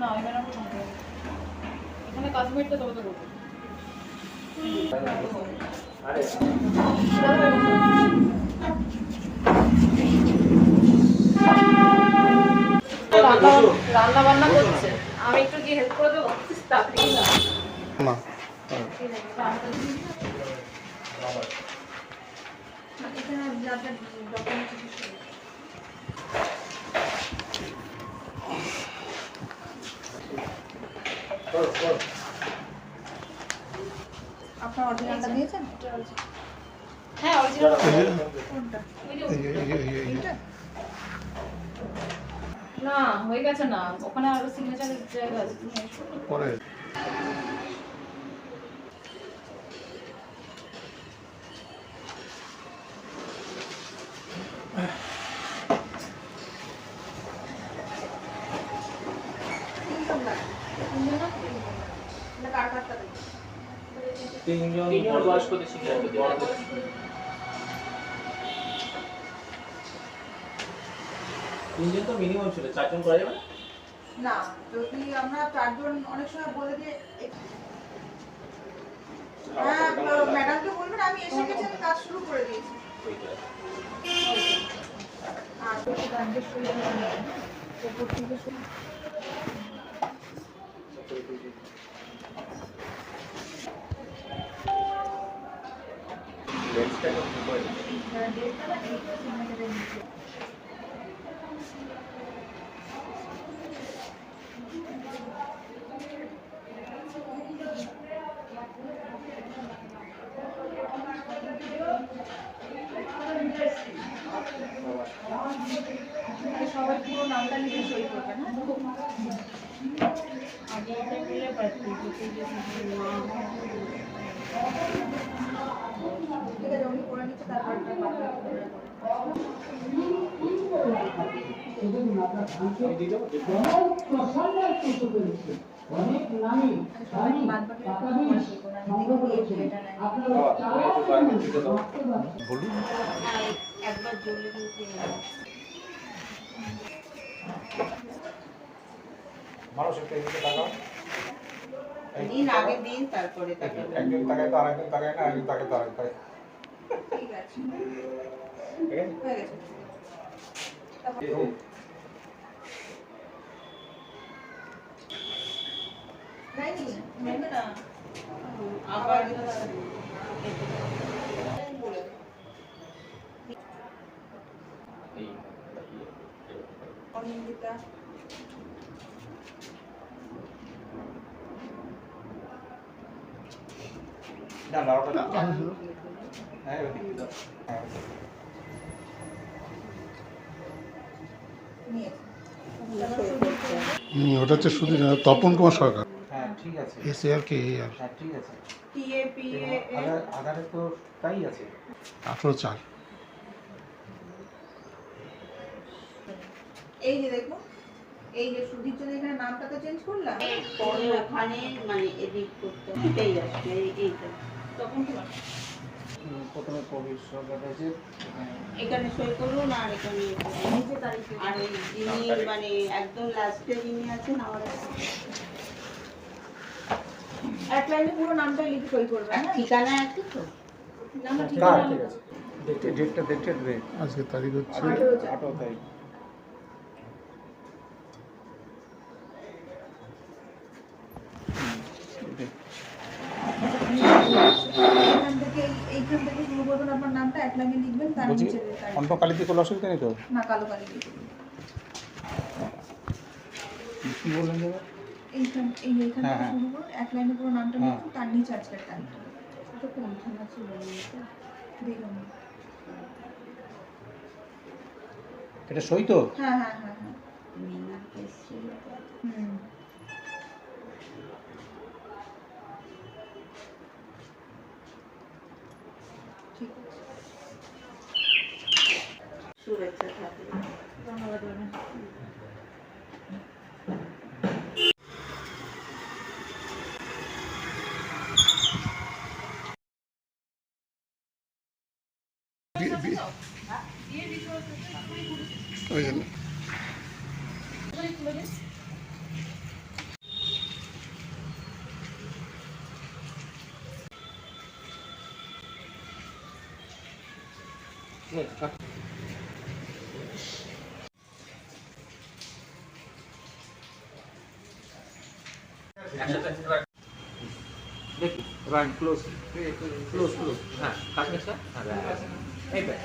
না এখানে আমি এখানে কাশ্মীরটা তবে তো করব রান্না বান্না করছে আমি একটু গিয়ে হেল্প করে দেবো তাড়াতাড়ি না। এখানে যা যা আপনার অরিজিনালটা দিয়েছেন? হ্যাঁ অরিজিনাল? না হয়ে গেছে না। ওখানে আরও সিগনেচারের জায়গা আছে। তুমি এসো। পরে। তিনজন বয়স্কদের শিক্ষার্থী তো মিনিমাম ছিল চারজন করা যাবে না? যদি আমরা চারজন অনেক সময় বলে যে হ্যাঁ ম্যাডামকে বলবেন আমি এসে গেছি আমি কাজ শুরু করে দিয়েছি। আর ব্যাংকের সুবিধা ওপর থেকে শুরু লেন্সটাকে ঠিক করে দিতে। সবাই পুরো বলুন একবার জলে মানুষ একটা তাকাও। দিন আগে দিন তারপরে তাকে একদিন তাকায় তো আরেকদিন তাকায় না একদিন তাকায় তো আরেক তাকায়। ঠিক আছে ঠিক আছে হয়ে গেছে তারপর এই যে, নাই নি নেবে না আবার এই, অনিন্দিতা না না ওটা না হ্যাঁ ওদিকে দাও হ্যাঁ হুম, ওটা হচ্ছে না, তপন কুমার সরকার। হ্যাঁ ঠিক আছে। এসে আর কি এই আর। হ্যাঁ ঠিক আছে। টিএ পিএ আধার আধারে তো তাই আছে। আঠেরো চার। এই যে দেখুন এই যে সুধীর জন্য এখানে নামটা তো চেঞ্জ করলাম? পরে ওখানে মানে এডিট করতে এটাই আসবে এইটা। প্রথমে কবির সরকার আছে এখানে সই করুন আর এখানে নিচে তারিখে আর ওই যিনি মানে একদম লাস্টে যিনি আছেন আমার এক লাইনে পুরো নামটাই লিখে সই করবেন হ্যাঁ? ঠিকানা আছে তো? নামটা ডেটে ডেটটা আজকে তারিখ হচ্ছে তারিখ। এইখান থেকে এইখান থেকে শুরু করবেন আপনার নামটা এক লাইনে লিখবেন তার বলছি নিচে তারিখ। কালিতে কোনো অসুবিধা নেই তো? না কালো কালি লিখে দিন। কি বললেন দাদা? এইখান এই এইখান হ্যাঁ, থেকে হ্যাঁ। শুরু করুন এক লাইনে পুরো নামটা হ্যাঁ। লিখুন তার নিচে আজকের তারিখটা এটা কোন থানা ছিল বলুন দেখুন। এটা সই তো? হ্যাঁ হ্যাঁ হ্যাঁ হ্যাঁ। মিনা কেসরি হুম। শুভেচ্ছা থাকবে ধন্যবাদ ওই জন্য দেখি রান ক্লোজ ক্লোজ ক্লোজ হ্যাঁ কাশ্মীরটা হ্যাঁ এই ব্যাস